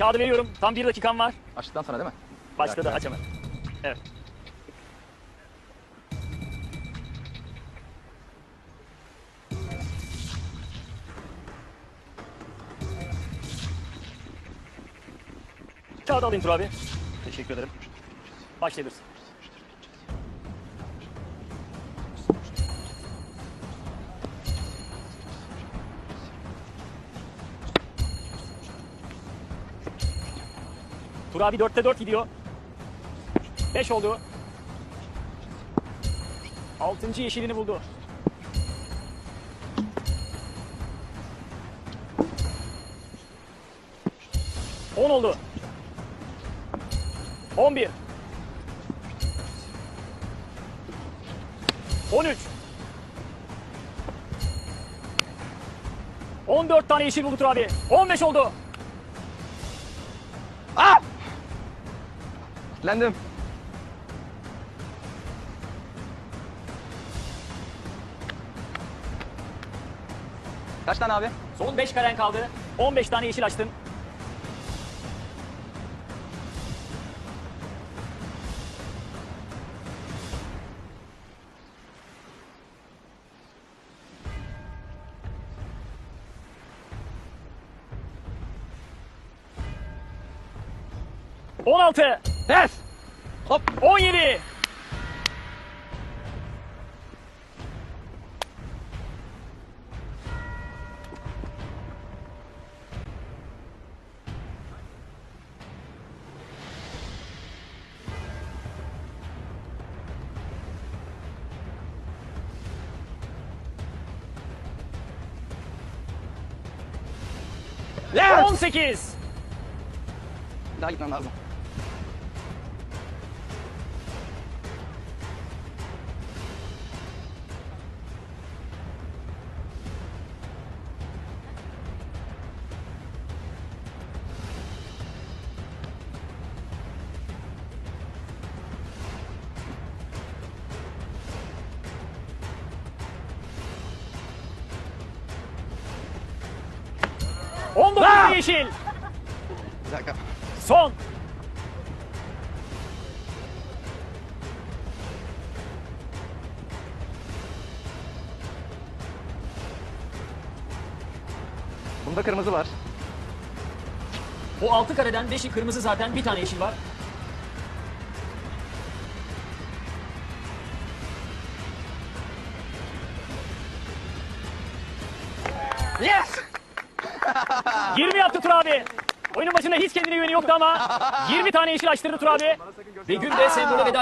Kağıdı veriyorum. Tam bir dakikan var. Açtıktan sonra değil mi? Başladı aç hemen. Evet. Kağıdı alayım Tur abi. Teşekkür ederim. Başlayabilirsin. Tur abi 4'te 4 gidiyor. 5 oldu. 6. yeşilini buldu. On oldu. On bir. On üç. On dört tane yeşil buldu abi. On beş oldu. Aa! Lendim. Kaç tane abi? Son 5 karen kaldı. 15 tane yeşil açtın. On Yes! Hop! on yedi, Yes! on sekiz. Bir daha gitmem lazım. On dokuz Ah! yeşil. Bir dakika. Son. Bunda kırmızı var. O altı kareden beşi kırmızı zaten bir tane yeşil var. Yes! 20 yaptı Tur abi. Oyunun başında hiç kendine güveni yoktu ama 20 tane yeşil açtırdı Tur abi. Ve gün de sembolü veda